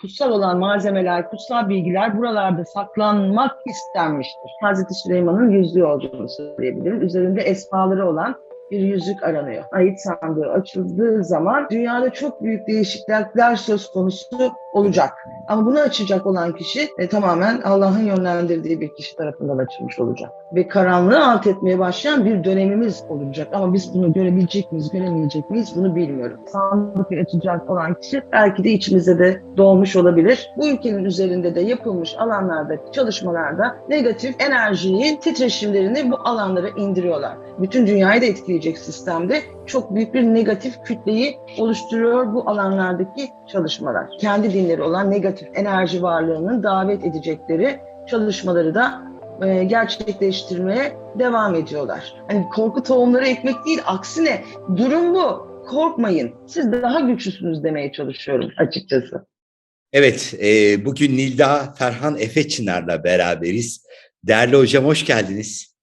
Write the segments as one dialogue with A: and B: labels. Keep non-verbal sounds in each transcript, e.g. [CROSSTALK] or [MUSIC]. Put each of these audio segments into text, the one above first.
A: kutsal olan malzemeler, kutsal bilgiler buralarda saklanmak istenmiştir. Hazreti Süleyman'ın yüzüğü olduğunu söyleyebilirim. Üzerinde esmaları olan bir yüzük aranıyor. Ayet sandığı açıldığı zaman dünyada çok büyük değişiklikler söz konusu olacak. Ama bunu açacak olan kişi e, tamamen Allah'ın yönlendirdiği bir kişi tarafından açılmış olacak. Ve karanlığı alt etmeye başlayan bir dönemimiz olacak. Ama biz bunu görebilecek miyiz, göremeyecek miyiz bunu bilmiyorum. Sandık açacak olan kişi belki de içimizde de doğmuş olabilir. Bu ülkenin üzerinde de yapılmış alanlarda, çalışmalarda negatif enerjiyi, titreşimlerini bu alanlara indiriyorlar. Bütün dünyayı da etkileyecek sistemde çok büyük bir negatif kütleyi oluşturuyor bu alanlardaki çalışmalar. Kendi dinleri olan negatif enerji varlığının davet edecekleri çalışmaları da e, gerçekleştirmeye devam ediyorlar. Hani korku tohumları ekmek değil, aksine durum bu. Korkmayın, siz daha güçlüsünüz demeye çalışıyorum açıkçası.
B: Evet, e, bugün Nilda Ferhan Efe Çınar'la beraberiz. Değerli hocam hoş geldiniz.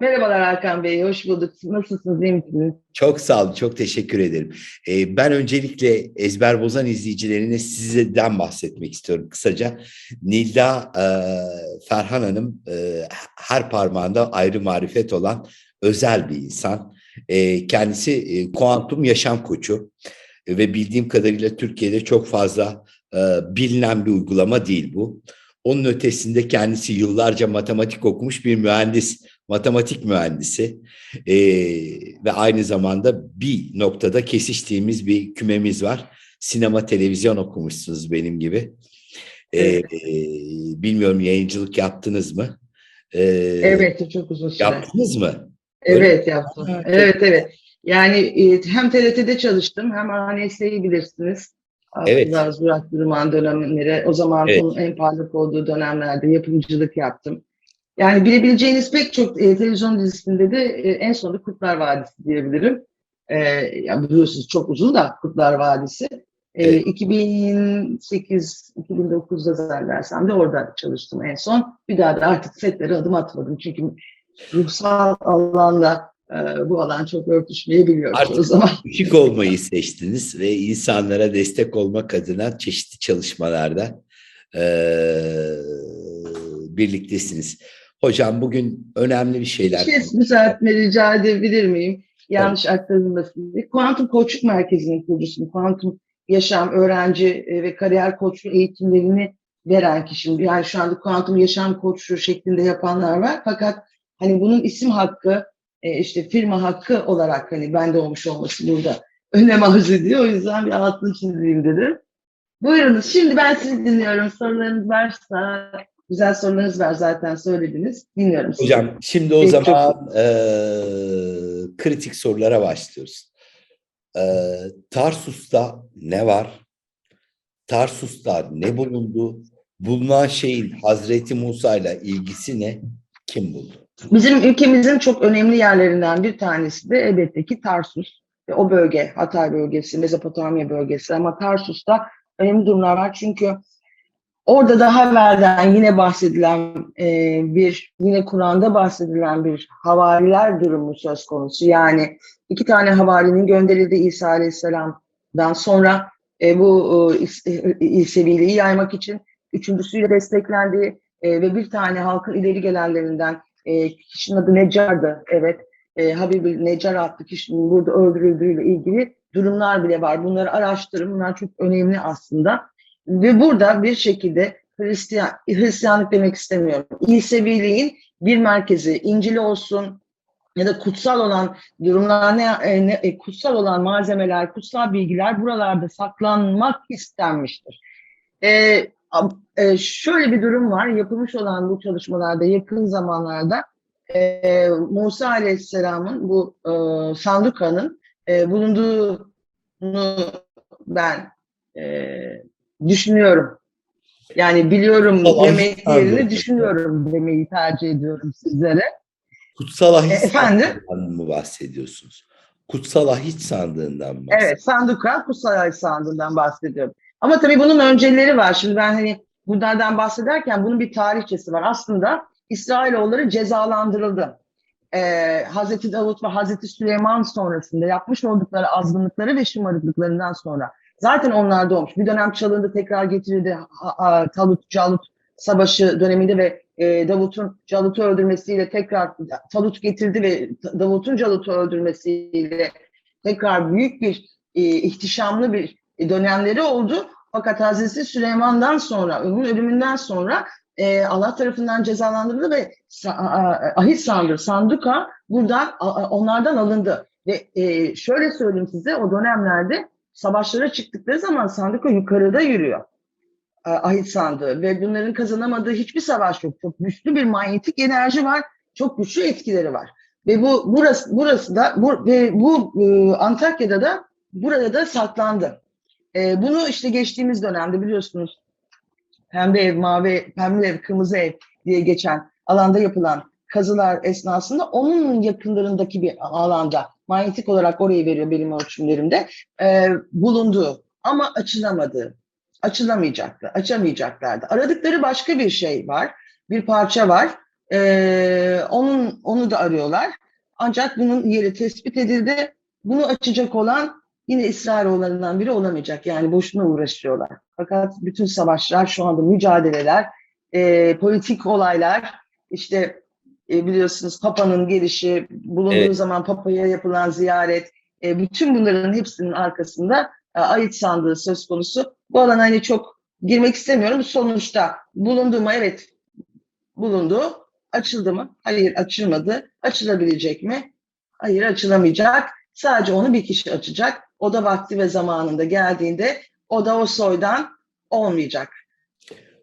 A: Merhabalar Hakan Bey, hoş bulduk. Nasılsınız, iyi misiniz?
B: Çok sağ olun, çok teşekkür ederim. E, ben öncelikle ezber bozan izleyicilerine sizden bahsetmek istiyorum kısaca. Nilda e, Ferhan Hanım e, her parmağında ayrı marifet olan özel bir insan. E, kendisi kuantum yaşam koçu ve bildiğim kadarıyla Türkiye'de çok fazla bilinen bir uygulama değil bu. Onun ötesinde kendisi yıllarca matematik okumuş bir mühendis, matematik mühendisi Ee, ve aynı zamanda bir noktada kesiştiğimiz bir kümemiz var. Sinema, televizyon okumuşsunuz benim gibi. Ee,
A: Evet.
B: bilmiyorum yayıncılık yaptınız mı? Ee,
A: Evet, çok uzun süre.
B: Yaptınız mı?
A: Evet yaptım.
B: Ha, çok-
A: Evet evet. Yani e, hem TRT'de çalıştım hem ANS'yi bilirsiniz.
B: Evet.
A: Abdullah Zurat Duruman dönemleri. O zaman
B: Evet.
A: en parlak olduğu dönemlerde yapımcılık yaptım. Yani bilebileceğiniz pek çok e, televizyon dizisinde de e, en sonunda Kurtlar Vadisi diyebilirim. E, ya biliyorsunuz çok uzun da Kurtlar Vadisi. E,
B: Evet.
A: 2008-2009'da zannedersem de orada çalıştım en son. Bir daha da artık setlere adım atmadım. Çünkü ruhsal alanla e, bu alan çok örtüşmeyebiliyor
B: Artık-
A: o zaman. [LAUGHS]
B: Işık olmayı seçtiniz ve insanlara destek olmak adına çeşitli çalışmalarda eee, birliktesiniz. Hocam bugün önemli bir şeyler.
A: Bir şey düzeltme rica edebilir miyim? Yanlış aktarılmasın diye. Kuantum Koçluk Merkezi'nin kurucusuyum. Kuantum Yaşam Öğrenci e, ve Kariyer Koçluğu eğitimlerini veren kişiyim. Yani şu anda kuantum yaşam koçluğu şeklinde yapanlar var. Fakat hani bunun isim hakkı, e, işte firma hakkı olarak hani bende olmuş olması burada önem arz ediyor. O yüzden bir altını çizeyim dedim. Buyurunuz. Şimdi ben sizi dinliyorum. Sorularınız varsa, güzel sorularınız var zaten söylediniz. Dinliyorum sizi.
B: Hocam şimdi o
A: Peki,
B: zaman eee, kritik sorulara başlıyoruz. Eee, Tarsus'ta ne var? Tarsus'ta ne bulundu? Bulunan şeyin Hazreti Musa ile ilgisi ne? Kim buldu?
A: Bizim ülkemizin çok önemli yerlerinden bir tanesi de elbette ki Tarsus. Ve O bölge, Hatay bölgesi, Mezopotamya bölgesi ama Tarsus'ta önemli durumlar var. Çünkü orada daha evvelden yine bahsedilen e, bir, yine Kur'an'da bahsedilen bir havariler durumu söz konusu. Yani iki tane havarinin gönderildiği İsa Aleyhisselam'dan sonra e, bu e, İs- İseviliği yaymak için üçüncüsüyle desteklendiği e, ve bir tane halkın ileri gelenlerinden e, kişinin adı Necar'dı. Evet. E, Habibül Necar adlı kişinin burada öldürüldüğüyle ilgili durumlar bile var. Bunları araştırın. Bunlar çok önemli aslında. Ve burada bir şekilde Hristiyan, Hristiyanlık demek istemiyorum. İseviliğin bir merkezi, İncil olsun ya da kutsal olan durumlar, ne, e, ne- e, kutsal olan malzemeler, kutsal bilgiler buralarda saklanmak istenmiştir. E, şöyle bir durum var. Yapılmış olan bu çalışmalarda yakın zamanlarda e, Musa Aleyhisselam'ın bu e, sandukanın e, bulunduğunu ben e, düşünüyorum. Yani biliyorum
B: Allah
A: demek yerine düşünüyorum demeyi tercih ediyorum sizlere.
B: Kutsal Ahit
A: E, efendim?
B: mı bahsediyorsunuz? Kutsal Ahit sandığından mı
A: Evet, sanduka kutsal sandığından bahsediyorum. Ama tabii bunun önceleri var. Şimdi ben hani bunlardan bahsederken bunun bir tarihçesi var. Aslında İsrailoğulları cezalandırıldı. Ee, Hazreti Davut ve Hazreti Süleyman sonrasında yapmış oldukları azgınlıkları ve şımarıklıklarından sonra Zaten onlar doğmuş. Bir dönem çalındı tekrar getirildi. Talut, Calut savaşı döneminde ve e, Davut'un Calut'u öldürmesiyle tekrar Talut getirdi ve Davut'un Calut'u öldürmesiyle tekrar büyük bir e, ihtişamlı bir dönemleri oldu. Fakat Hazreti Süleyman'dan sonra, onun ölümünden sonra e, Allah tarafından cezalandırıldı ve ahit sandığı, sanduka buradan onlardan alındı. Ve e, şöyle söyleyeyim size o dönemlerde savaşlara çıktıkları zaman sanduka yukarıda yürüyor. E, ahit sandığı ve bunların kazanamadığı hiçbir savaş yok. Çok güçlü bir manyetik enerji var. Çok güçlü etkileri var. Ve bu burası burası da bu ve bu e, Antakya'da da burada da saklandı. E, bunu işte geçtiğimiz dönemde biliyorsunuz pembe ev, mavi, pembe ev, kırmızı ev diye geçen alanda yapılan kazılar esnasında onun yakınlarındaki bir alanda manyetik olarak orayı veriyor benim ölçümlerimde e, bulunduğu ama açılamadığı, açılamayacaktı, açamayacaklardı. Aradıkları başka bir şey var, bir parça var. E, onun onu da arıyorlar. Ancak bunun yeri tespit edildi. Bunu açacak olan yine İsrailoğullarından biri olamayacak. Yani boşuna uğraşıyorlar. Fakat bütün savaşlar şu anda mücadeleler, e, politik olaylar, işte e, biliyorsunuz Papa'nın gelişi, bulunduğu
B: Evet.
A: zaman Papa'ya yapılan ziyaret, e, bütün bunların hepsinin arkasında e, ait sandığı söz konusu. Bu alana hani çok girmek istemiyorum. Sonuçta bulundu mu? Evet bulundu. Açıldı mı? Hayır açılmadı. Açılabilecek mi? Hayır açılamayacak. Sadece onu bir kişi açacak. O da vakti ve zamanında geldiğinde o da o soydan olmayacak.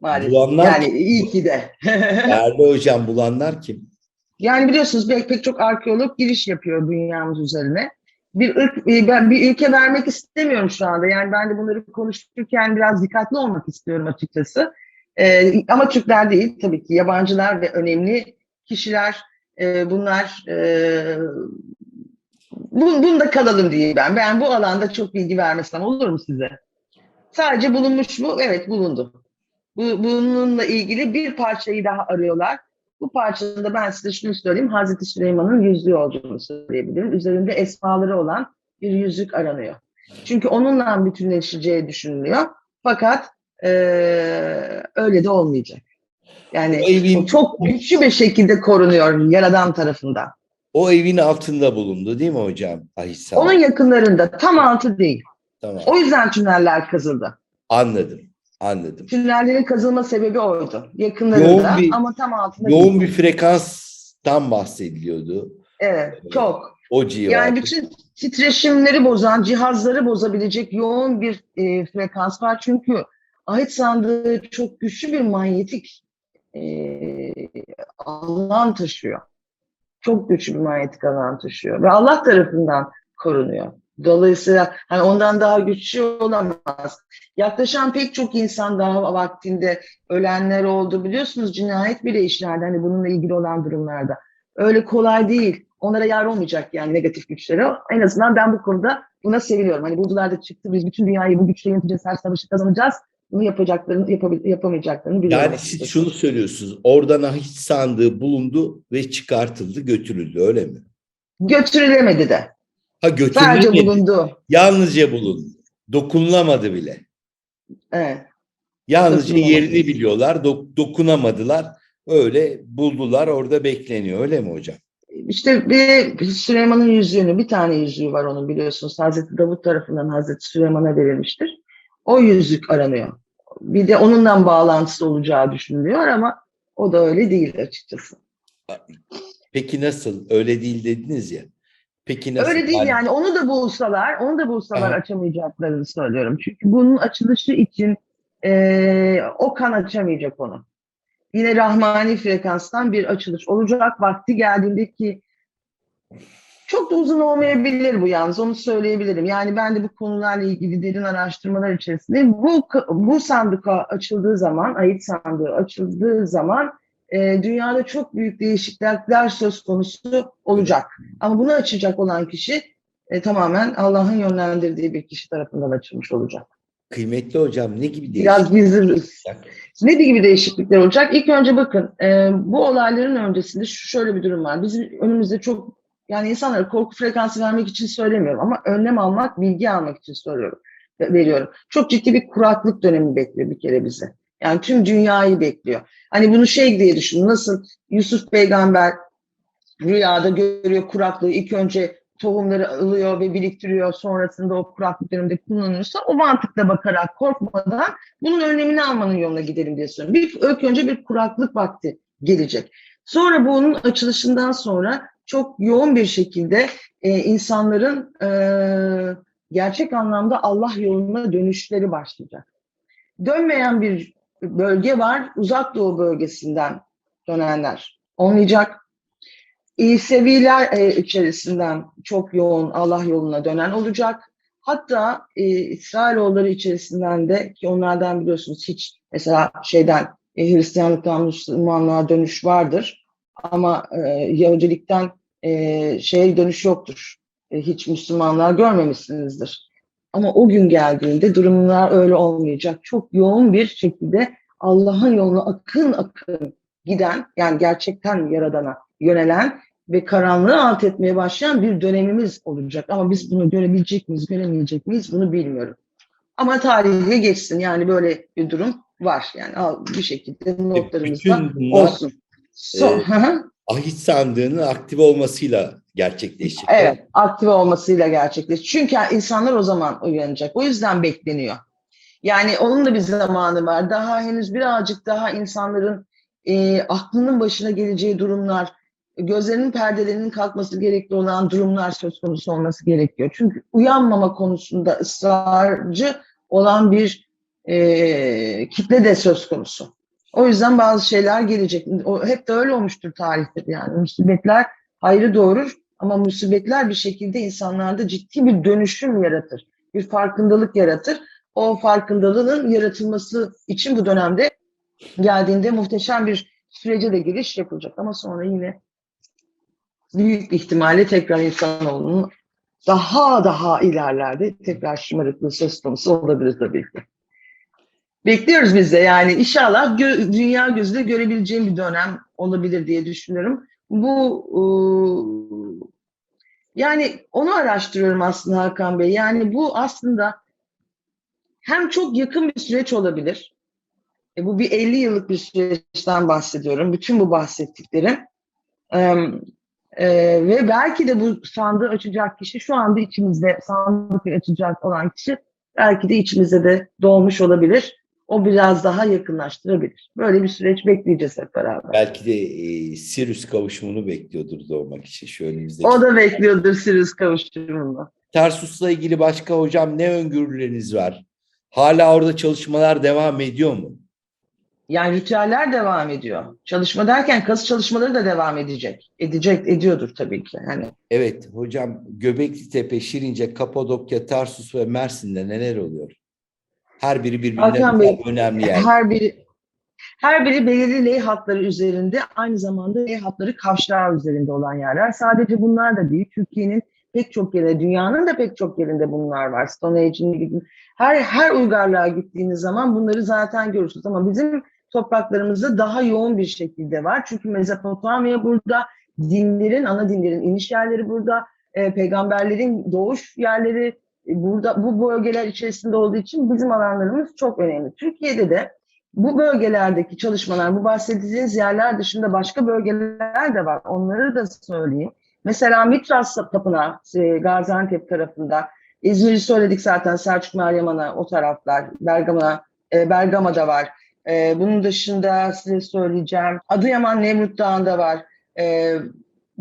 A: Maalesef.
B: Bulanlar
A: yani
B: kim?
A: iyi ki de. [LAUGHS]
B: Değerli hocam bulanlar kim?
A: Yani biliyorsunuz pek, pek çok arkeolog giriş yapıyor dünyamız üzerine. Bir ırk, e, ben bir ülke vermek istemiyorum şu anda. Yani ben de bunları konuşurken biraz dikkatli olmak istiyorum açıkçası. Ee, ama Türkler değil tabii ki yabancılar ve önemli kişiler e, bunlar e, bu, bunda kalalım diye ben. Ben bu alanda çok bilgi vermesem olur mu size? Sadece bulunmuş mu? Evet bulundu. Bu, bununla ilgili bir parçayı daha arıyorlar. Bu parçada ben size şunu söyleyeyim. Hazreti Süleyman'ın yüzüğü olduğunu söyleyebilirim. Üzerinde esmaları olan bir yüzük aranıyor. Çünkü onunla bütünleşeceği düşünülüyor. Fakat eee, öyle de olmayacak. Yani çok güçlü bir şekilde korunuyor Yaradan tarafından.
B: O evin altında bulundu değil mi hocam? Ahisa.
A: Onun yakınlarında tam altı değil.
B: Tamam.
A: O yüzden tüneller kazıldı.
B: Anladım. Anladım.
A: Tünellerin kazılma sebebi oydu. Yakınlarında
B: Yoğun bir-
A: ama tam altında
B: Yoğun
A: değil.
B: bir frekanstan bahsediliyordu.
A: Evet, çok.
B: O civarda.
A: Yani bütün titreşimleri bozan, cihazları bozabilecek yoğun bir e, frekans var. Çünkü ahit sandığı çok güçlü bir manyetik e, alan taşıyor. Çok güçlü bir manyetik alan taşıyor. Ve Allah tarafından korunuyor. Dolayısıyla hani ondan daha güçlü olamaz. Yaklaşan pek çok insan daha vaktinde ölenler oldu. Biliyorsunuz cinayet bile işlerdi hani bununla ilgili olan durumlarda. Öyle kolay değil. Onlara yar olmayacak yani negatif güçlere. En azından ben bu konuda buna seviniyorum. Hani buldular da çıktı biz bütün dünyayı bu güçle yöneteceğiz, her savaşı kazanacağız. Yapacaklarını, yapabil- yapamayacaklarını biliyorum.
B: Yani siz şunu söylüyorsunuz. Oradan ahit sandığı bulundu ve çıkartıldı, götürüldü öyle mi?
A: Götürülemedi de.
B: Ha
A: Sadece
B: götürülmedi.
A: bulundu.
B: Yalnızca bulundu. Dokunulamadı bile.
A: Evet.
B: Yalnızca yerini biliyorlar, dok- dokunamadılar. Öyle buldular, orada bekleniyor. Öyle mi hocam?
A: İşte bir Süleyman'ın yüzüğünü, bir tane yüzüğü var onun biliyorsunuz. Hazreti Davut tarafından Hazreti Süleyman'a verilmiştir. O yüzük aranıyor. Bir de onunla bağlantısı olacağı düşünülüyor ama o da öyle değil açıkçası.
B: Peki nasıl? Öyle değil dediniz ya. Peki nasıl?
A: Öyle değil yani onu da bulsalar, onu da bulsalar
B: Aha.
A: açamayacaklarını söylüyorum. Çünkü bunun açılışı için eee, o kan açamayacak onu. Yine rahmani frekanstan bir açılış olacak vakti geldiğinde ki çok da uzun olmayabilir bu yalnız onu söyleyebilirim. Yani ben de bu konularla ilgili derin araştırmalar içerisinde bu bu sandık açıldığı zaman, ayet sandığı açıldığı zaman e, dünyada çok büyük değişiklikler söz konusu olacak. Ama bunu açacak olan kişi e, tamamen Allah'ın yönlendirdiği bir kişi tarafından açılmış olacak.
B: Kıymetli hocam ne gibi
A: Biraz
B: değişiklikler?
A: gizli ne gibi değişiklikler olacak? İlk önce bakın e, bu olayların öncesinde şu şöyle bir durum var. Bizim önümüzde çok yani insanlara korku frekansı vermek için söylemiyorum ama önlem almak, bilgi almak için söylüyorum. veriyorum. Çok ciddi bir kuraklık dönemi bekliyor bir kere bizi. Yani tüm dünyayı bekliyor. Hani bunu şey diye düşün. Nasıl Yusuf peygamber rüyada görüyor kuraklığı. ilk önce tohumları alıyor ve biriktiriyor. Sonrasında o kuraklık döneminde kullanıyorsa o mantıkla bakarak korkmadan bunun önlemini almanın yoluna gidelim diye söylüyorum. Bir, ilk önce bir kuraklık vakti gelecek. Sonra bunun açılışından sonra çok yoğun bir şekilde e, insanların e, gerçek anlamda Allah yoluna dönüşleri başlayacak. Dönmeyen bir bölge var, uzak doğu bölgesinden dönenler olmayacak. İseviler e, içerisinden çok yoğun Allah yoluna dönen olacak. Hatta e, İsrailoğulları içerisinden de ki onlardan biliyorsunuz hiç mesela şeyden e, Hristiyanlıktan Müslümanlığa dönüş vardır. Ama e, Yahudilikten e, şeye dönüş yoktur. E, hiç Müslümanlar görmemişsinizdir. Ama o gün geldiğinde durumlar öyle olmayacak. Çok yoğun bir şekilde Allah'ın yoluna akın akın giden yani gerçekten yaradana yönelen ve karanlığı alt etmeye başlayan bir dönemimiz olacak. Ama biz bunu görebilecek miyiz, göremeyecek miyiz bunu bilmiyorum. Ama tarihe geçsin yani böyle bir durum var. Yani bir şekilde notlarımızda olsun. So,
B: e, Ahit sandığının aktif olmasıyla gerçekleşecek.
A: Evet, aktive olmasıyla gerçekleşir. Çünkü insanlar o zaman uyanacak. O yüzden bekleniyor. Yani onun da bir zamanı var. Daha henüz birazcık daha insanların e, aklının başına geleceği durumlar, gözlerinin perdelerinin kalkması gerekli olan durumlar söz konusu olması gerekiyor. Çünkü uyanmama konusunda ısrarcı olan bir e, kitle de söz konusu. O yüzden bazı şeyler gelecek. O, hep de öyle olmuştur tarihte yani. Musibetler hayrı doğurur ama musibetler bir şekilde insanlarda ciddi bir dönüşüm yaratır. Bir farkındalık yaratır. O farkındalığın yaratılması için bu dönemde geldiğinde muhteşem bir sürece de giriş yapılacak. Ama sonra yine büyük ihtimalle tekrar insanoğlunun daha daha ilerlerde tekrar şımarıklığı söz konusu olabilir tabii ki. Bekliyoruz biz de yani inşallah gö- dünya gözüyle görebileceğim bir dönem olabilir diye düşünüyorum. Bu ıı, yani onu araştırıyorum aslında Hakan Bey. Yani bu aslında hem çok yakın bir süreç olabilir. E, bu bir 50 yıllık bir süreçten bahsediyorum. Bütün bu bahsettiklerim. Ee, e, ve belki de bu sandığı açacak kişi şu anda içimizde sandık açacak olan kişi belki de içimizde de doğmuş olabilir. O biraz daha yakınlaştırabilir. Böyle bir süreç bekleyeceğiz hep beraber.
B: Belki de e, Sirius kavuşumunu bekliyordur doğmak için şu önümüzdeki.
A: O da bekliyordur Sirius kavuşumunu.
B: Tarsus'la ilgili başka hocam ne öngörüleriniz var? Hala orada çalışmalar devam ediyor mu?
A: Yani ritüeller devam ediyor. Çalışma derken kazı çalışmaları da devam edecek. Edecek, ediyordur tabii ki. Yani
B: Evet hocam Göbekli Tepe, Şirince, Kapadokya, Tarsus ve Mersin'de neler oluyor? Her biri birbirinden
A: Bey,
B: önemli yer.
A: her biri her biri belirli ley hatları üzerinde aynı zamanda ley hatları kavşağı üzerinde olan yerler. Sadece bunlar da değil. Türkiye'nin pek çok yerinde, dünyanın da pek çok yerinde bunlar var. Stone Age'in gibi. Her, her uygarlığa gittiğiniz zaman bunları zaten görürsünüz. Ama bizim topraklarımızda daha yoğun bir şekilde var. Çünkü Mezopotamya burada, dinlerin, ana dinlerin iniş yerleri burada, e, peygamberlerin doğuş yerleri burada bu bölgeler içerisinde olduğu için bizim alanlarımız çok önemli. Türkiye'de de bu bölgelerdeki çalışmalar, bu bahsettiğiniz yerler dışında başka bölgeler de var. Onları da söyleyeyim. Mesela Mitras Tapınağı, e, Gaziantep tarafında. İzmir'i söyledik zaten Selçuk Meryem o taraflar. Bergama, e, Bergama'da var. E, bunun dışında size söyleyeceğim. Adıyaman Nemrut Dağı'nda var.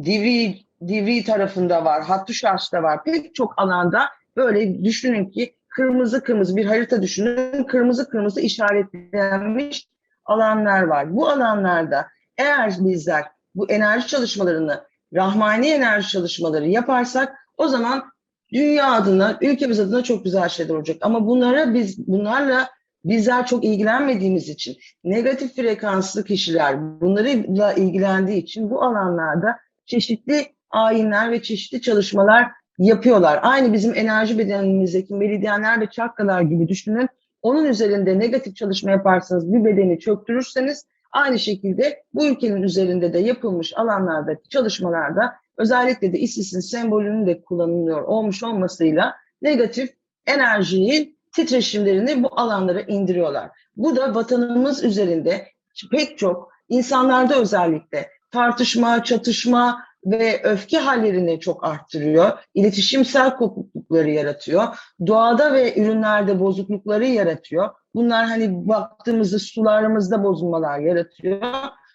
A: Divri, Divri tarafında var. Hattuşaş'ta var. Pek çok alanda böyle düşünün ki kırmızı kırmızı bir harita düşünün. Kırmızı kırmızı işaretlenmiş alanlar var. Bu alanlarda eğer bizler bu enerji çalışmalarını, rahmani enerji çalışmaları yaparsak o zaman dünya adına, ülkemiz adına çok güzel şeyler olacak. Ama bunlara biz bunlarla bizler çok ilgilenmediğimiz için negatif frekanslı kişiler bunlarla ilgilendiği için bu alanlarda çeşitli ayinler ve çeşitli çalışmalar yapıyorlar. Aynı bizim enerji bedenimizdeki meridyenler ve çakralar gibi düşünün. Onun üzerinde negatif çalışma yaparsanız bir bedeni çöktürürseniz aynı şekilde bu ülkenin üzerinde de yapılmış alanlardaki çalışmalarda özellikle de ISIS'in sembolünün de kullanılıyor olmuş olmasıyla negatif enerjiyi titreşimlerini bu alanlara indiriyorlar. Bu da vatanımız üzerinde pek çok insanlarda özellikle tartışma, çatışma ve öfke hallerini çok arttırıyor. İletişimsel kopuklukları yaratıyor. Doğada ve ürünlerde bozuklukları yaratıyor. Bunlar hani baktığımızda sularımızda bozulmalar yaratıyor.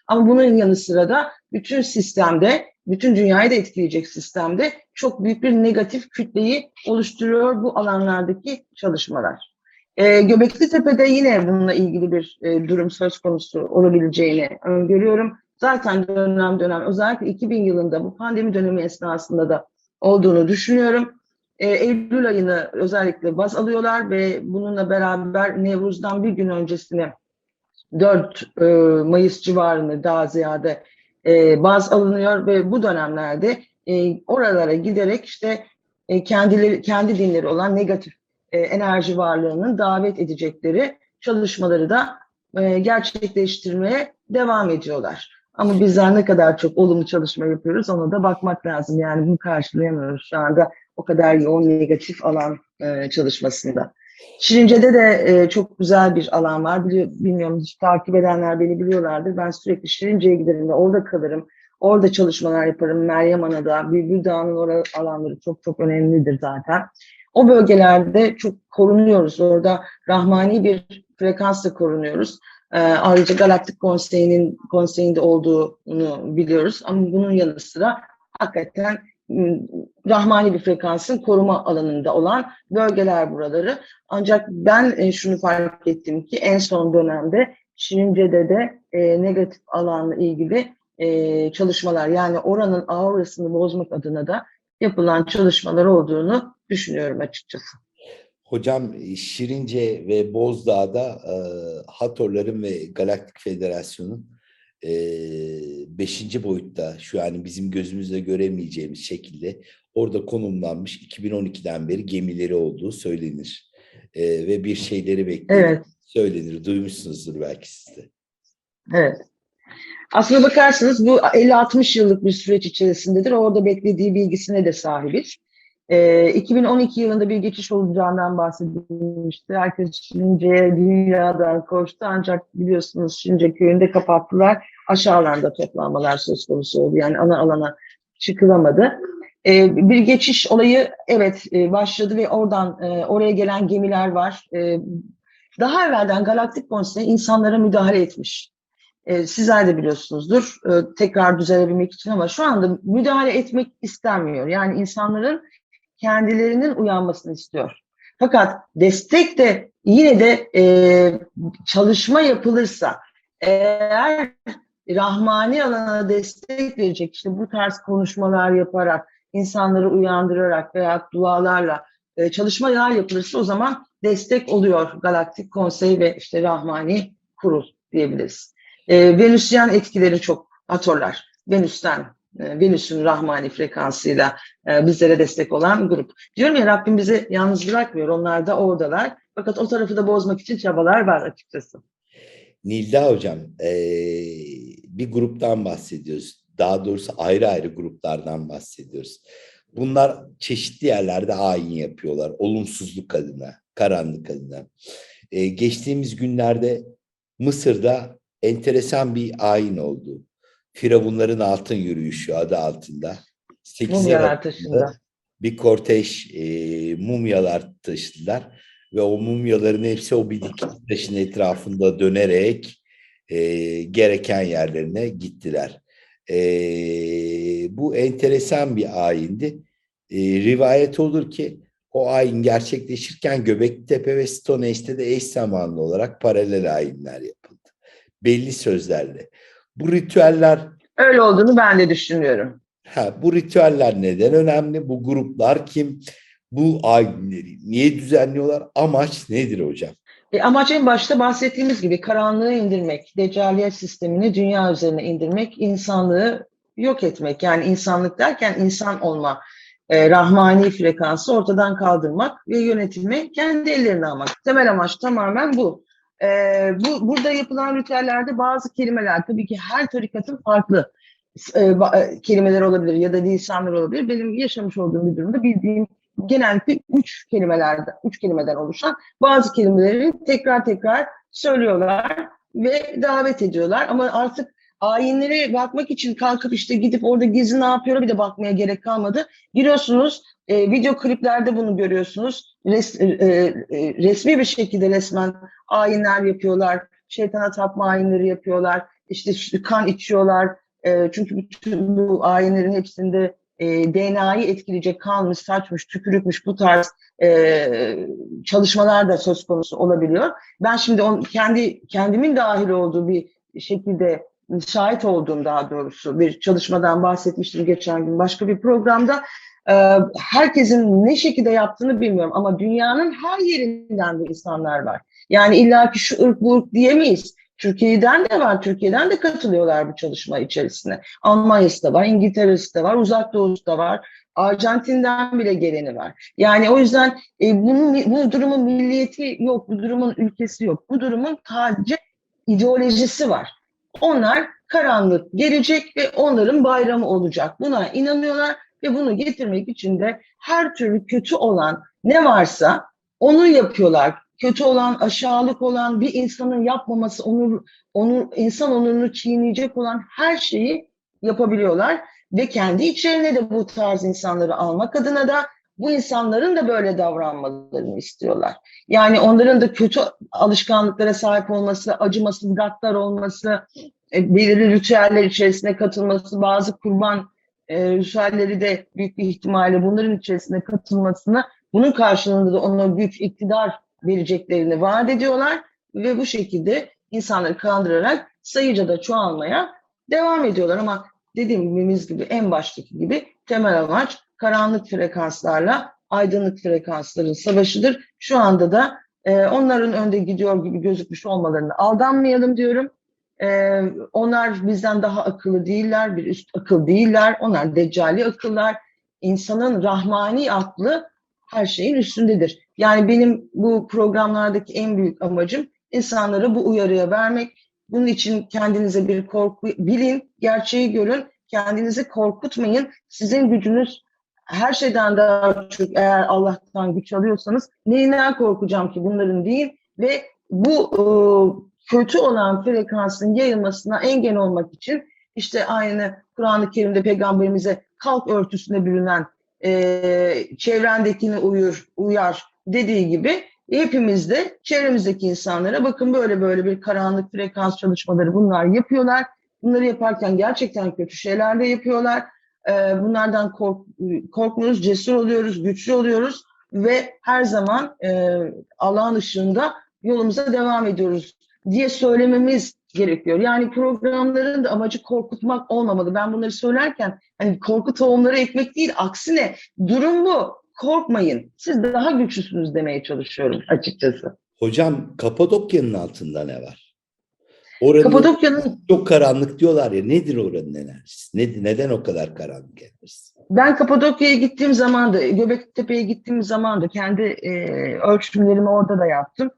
A: Ama bunun yanı sıra da bütün sistemde, bütün dünyayı da etkileyecek sistemde çok büyük bir negatif kütleyi oluşturuyor bu alanlardaki çalışmalar. E, Göbekli Tepe'de yine bununla ilgili bir e, durum söz konusu olabileceğini öngörüyorum. Zaten dönem dönem özellikle 2000 yılında bu pandemi dönemi esnasında da olduğunu düşünüyorum. E, Eylül ayını özellikle baz alıyorlar ve bununla beraber Nevruz'dan bir gün öncesine 4 e, Mayıs civarını daha ziyade e, baz alınıyor ve bu dönemlerde e, oralara giderek işte e, kendileri kendi dinleri olan negatif e, enerji varlığının davet edecekleri çalışmaları da e, gerçekleştirmeye devam ediyorlar. Ama bizler ne kadar çok olumlu çalışma yapıyoruz ona da bakmak lazım. Yani bunu karşılayamıyoruz şu anda o kadar yoğun negatif alan e, çalışmasında. Şirince'de de e, çok güzel bir alan var. Biliyor, bilmiyorum hiç takip edenler beni biliyorlardır. Ben sürekli Şirince'ye giderim ve orada kalırım. Orada çalışmalar yaparım. Meryem Ana'da, Bülbül Dağı'nın orada alanları çok çok önemlidir zaten. O bölgelerde çok korunuyoruz. Orada rahmani bir frekansla korunuyoruz. Ee, ayrıca Galaktik Konseyi'nin konseyinde olduğunu biliyoruz. Ama bunun yanı sıra hakikaten ım, rahmani bir frekansın koruma alanında olan bölgeler buraları. Ancak ben e, şunu fark ettim ki en son dönemde Şirince'de de e, negatif alanla ilgili e, çalışmalar yani oranın aurasını bozmak adına da yapılan çalışmalar olduğunu düşünüyorum açıkçası.
B: Hocam Şirince ve Bozdağ'da e, Hatorların ve Galaktik Federasyon'un e, beşinci boyutta şu an bizim gözümüzle göremeyeceğimiz şekilde orada konumlanmış 2012'den beri gemileri olduğu söylenir. E, ve bir şeyleri bekliyor.
A: Evet.
B: Söylenir. Duymuşsunuzdur belki siz de.
A: Evet. Aslına bakarsanız bu 50-60 yıllık bir süreç içerisindedir. Orada beklediği bilgisine de sahibiz. Ee, 2012 yılında bir geçiş olacağından bahsedilmişti. Herkes Şirince'ye dünyadan koştu ancak biliyorsunuz Şirince köyünde kapattılar. Aşağı alanda toplanmalar söz konusu oldu. Yani ana alana çıkılamadı. Ee, bir geçiş olayı evet e, başladı ve oradan e, oraya gelen gemiler var. E, daha evvelden Galaktik Konsey insanlara müdahale etmiş. E, sizler de biliyorsunuzdur e, tekrar düzelebilmek için ama şu anda müdahale etmek istenmiyor. Yani insanların kendilerinin uyanmasını istiyor. Fakat destek de yine de e, çalışma yapılırsa eğer rahmani alana destek verecek işte bu tarz konuşmalar yaparak insanları uyandırarak veya dualarla e, çalışmalar yapılırsa o zaman destek oluyor Galaktik Konsey ve işte Rahmani Kurul diyebiliriz. E, Venüsyen etkileri çok atorlar. Venüs'ten, Venüs'ün Rahmani frekansıyla e, bizlere destek olan grup. Diyorum ya Rabbim bizi yalnız bırakmıyor. Onlar da oradalar. Fakat o tarafı da bozmak için çabalar var açıkçası.
B: Nilda Hocam, eee, bir gruptan bahsediyoruz. Daha doğrusu ayrı ayrı gruplardan bahsediyoruz. Bunlar çeşitli yerlerde ayin yapıyorlar. Olumsuzluk adına, karanlık adına. Geçtiğimiz günlerde Mısır'da enteresan bir ayin oldu. Firavunların altın yürüyüşü adı altında. 8
A: Mumyalar taşında.
B: bir kortej eee, mumyalar taşıdılar ve o mumyaların hepsi o bir taşın etrafında dönerek eee, gereken yerlerine gittiler. Eee, bu enteresan bir ayindi. Eee, rivayet olur ki o ayin gerçekleşirken Göbektepe ve Stonehenge'de de eş zamanlı olarak paralel ayinler yapıldı. Belli sözlerle. Bu ritüeller
A: Öyle olduğunu ben de düşünüyorum.
B: Ha, bu ritüeller neden önemli? Bu gruplar kim? Bu ayinleri niye düzenliyorlar? Amaç nedir hocam?
A: E, amaç en başta bahsettiğimiz gibi karanlığı indirmek, deccaliyet sistemini dünya üzerine indirmek, insanlığı yok etmek. Yani insanlık derken insan olma, e, rahmani frekansı ortadan kaldırmak ve yönetimi kendi ellerine almak. Temel amaç tamamen bu. E, bu burada yapılan ritüellerde bazı kelimeler tabii ki her tarikatın farklı e, kelimeler olabilir ya da lisanlar olabilir. Benim yaşamış olduğum bir durumda bildiğim genellikle üç kelimelerden, üç kelimeden oluşan bazı kelimeleri tekrar tekrar söylüyorlar ve davet ediyorlar. Ama artık ayinlere bakmak için kalkıp işte gidip orada gizli ne yapıyor bir de bakmaya gerek kalmadı. Giriyorsunuz, e, video kliplerde bunu görüyorsunuz. Res, e, e, resmi bir şekilde resmen ayinler yapıyorlar. Şeytana tapma ayinleri yapıyorlar. İşte kan içiyorlar. E, çünkü bütün bu ayinlerin hepsinde e, DNA'yı etkileyecek kanmış, saçmış, tükürükmüş bu tarz e, çalışmalar da söz konusu olabiliyor. Ben şimdi on, kendi kendimin dahil olduğu bir şekilde şahit olduğum daha doğrusu bir çalışmadan bahsetmiştim geçen gün başka bir programda. Ee, herkesin ne şekilde yaptığını bilmiyorum ama dünyanın her yerinden bu insanlar var. Yani illaki şu ırk bu ırk diyemeyiz. Türkiye'den de var, Türkiye'den de katılıyorlar bu çalışma içerisine. Almanya'sı da var, İngiltere'si de var, Uzak Doğu'su da var. Arjantin'den bile geleni var. Yani o yüzden e, bunun, bu durumun milliyeti yok, bu durumun ülkesi yok. Bu durumun sadece ideolojisi var. Onlar karanlık gelecek ve onların bayramı olacak. Buna inanıyorlar ve bunu getirmek için de her türlü kötü olan ne varsa onu yapıyorlar. Kötü olan, aşağılık olan, bir insanın yapmaması, onur, onur, insan onurunu çiğneyecek olan her şeyi yapabiliyorlar. Ve kendi içlerine de bu tarz insanları almak adına da bu insanların da böyle davranmalarını istiyorlar. Yani onların da kötü alışkanlıklara sahip olması, acımasız, gaddar olması, e, belirli ritüeller içerisine katılması, bazı kurban e, ritüelleri de büyük bir ihtimalle bunların içerisine katılmasını, bunun karşılığında da ona güç, iktidar vereceklerini vaat ediyorlar ve bu şekilde insanları kandırarak sayıca da çoğalmaya devam ediyorlar. Ama dediğimiz gibi en baştaki gibi temel amaç karanlık frekanslarla aydınlık frekansların savaşıdır. Şu anda da e, onların önde gidiyor gibi gözükmüş olmalarını aldanmayalım diyorum. E, onlar bizden daha akıllı değiller, bir üst akıl değiller. Onlar deccali akıllar. İnsanın rahmani aklı her şeyin üstündedir. Yani benim bu programlardaki en büyük amacım insanlara bu uyarıya vermek. Bunun için kendinize bir korku bilin, gerçeği görün, kendinizi korkutmayın. Sizin gücünüz her şeyden daha çok eğer Allah'tan güç alıyorsanız neyinden korkacağım ki bunların değil ve bu e, kötü olan frekansın yayılmasına engel olmak için işte aynı Kur'an-ı Kerim'de peygamberimize kalk örtüsüne bürünen e, çevrendekini uyur, uyar dediği gibi hepimiz de çevremizdeki insanlara bakın böyle böyle bir karanlık frekans çalışmaları bunlar yapıyorlar. Bunları yaparken gerçekten kötü şeyler de yapıyorlar. E, bunlardan kork, korkmuyoruz, cesur oluyoruz, güçlü oluyoruz ve her zaman e, Allah'ın ışığında yolumuza devam ediyoruz diye söylememiz gerekiyor. Yani programların da amacı korkutmak olmamalı. Ben bunları söylerken hani korku tohumları ekmek değil, aksine durum bu. Korkmayın. Siz daha güçlüsünüz demeye çalışıyorum açıkçası.
B: Hocam Kapadokya'nın altında ne var? Oranın
A: Kapadokya'nın
B: çok karanlık diyorlar ya. Nedir oranın enerjisi? Ne, neden o kadar karanlık enerjisi?
A: ben Kapadokya'ya gittiğim zaman da Göbektepe'ye gittiğim zaman da kendi e, ölçümlerimi orada da yaptım.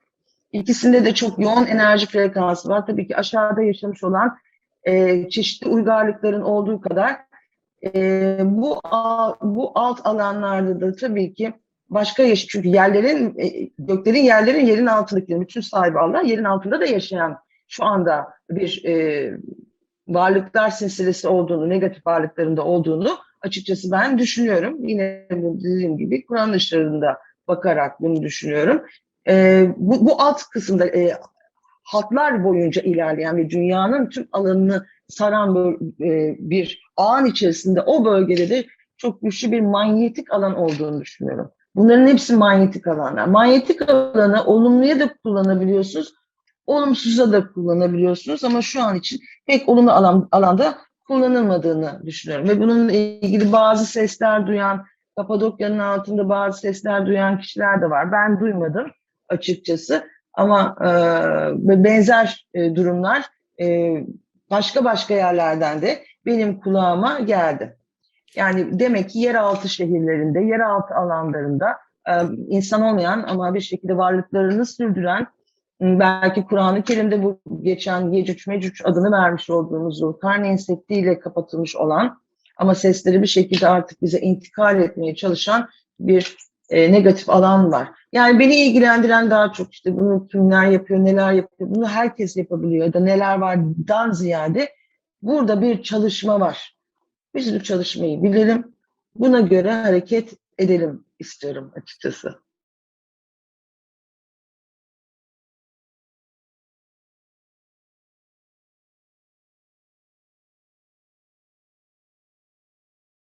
A: İkisinde de çok yoğun enerji frekansı var. Tabii ki aşağıda yaşamış olan e, çeşitli uygarlıkların olduğu kadar e, bu bu alt alanlarda da tabii ki başka yaş çünkü yerlerin e, göklerin yerlerin yerin altındaki bütün sahibi Allah yerin altında da yaşayan şu anda bir e, varlıklar silsilesi olduğunu, negatif varlıklarında olduğunu açıkçası ben düşünüyorum. Yine dediğim gibi Kur'an ışığında bakarak bunu düşünüyorum. E, bu, bu alt kısımda e, hatlar boyunca ilerleyen ve dünyanın tüm alanını saran böl- e, bir ağın içerisinde o bölgede de çok güçlü bir manyetik alan olduğunu düşünüyorum. Bunların hepsi manyetik alanlar. Manyetik alanı olumluya da kullanabiliyorsunuz, olumsuza da kullanabiliyorsunuz ama şu an için pek olumlu alan, alanda kullanılmadığını düşünüyorum. Ve bununla ilgili bazı sesler duyan, Kapadokya'nın altında bazı sesler duyan kişiler de var. Ben duymadım açıkçası ama e, benzer e, durumlar e, başka başka yerlerden de benim kulağıma geldi. Yani demek ki yeraltı şehirlerinde, yeraltı alanlarında e, insan olmayan ama bir şekilde varlıklarını sürdüren belki Kur'an-ı Kerim'de bu geçen Yecüc Mecüc adını vermiş olduğumuz Zulkarneyn insektiyle kapatılmış olan ama sesleri bir şekilde artık bize intikal etmeye çalışan bir e, negatif alan var. Yani beni ilgilendiren daha çok işte bunu kimler yapıyor, neler yapıyor, bunu herkes yapabiliyor ya da neler vardan ziyade burada bir çalışma var. Biz bu çalışmayı bilelim, buna göre hareket edelim istiyorum açıkçası.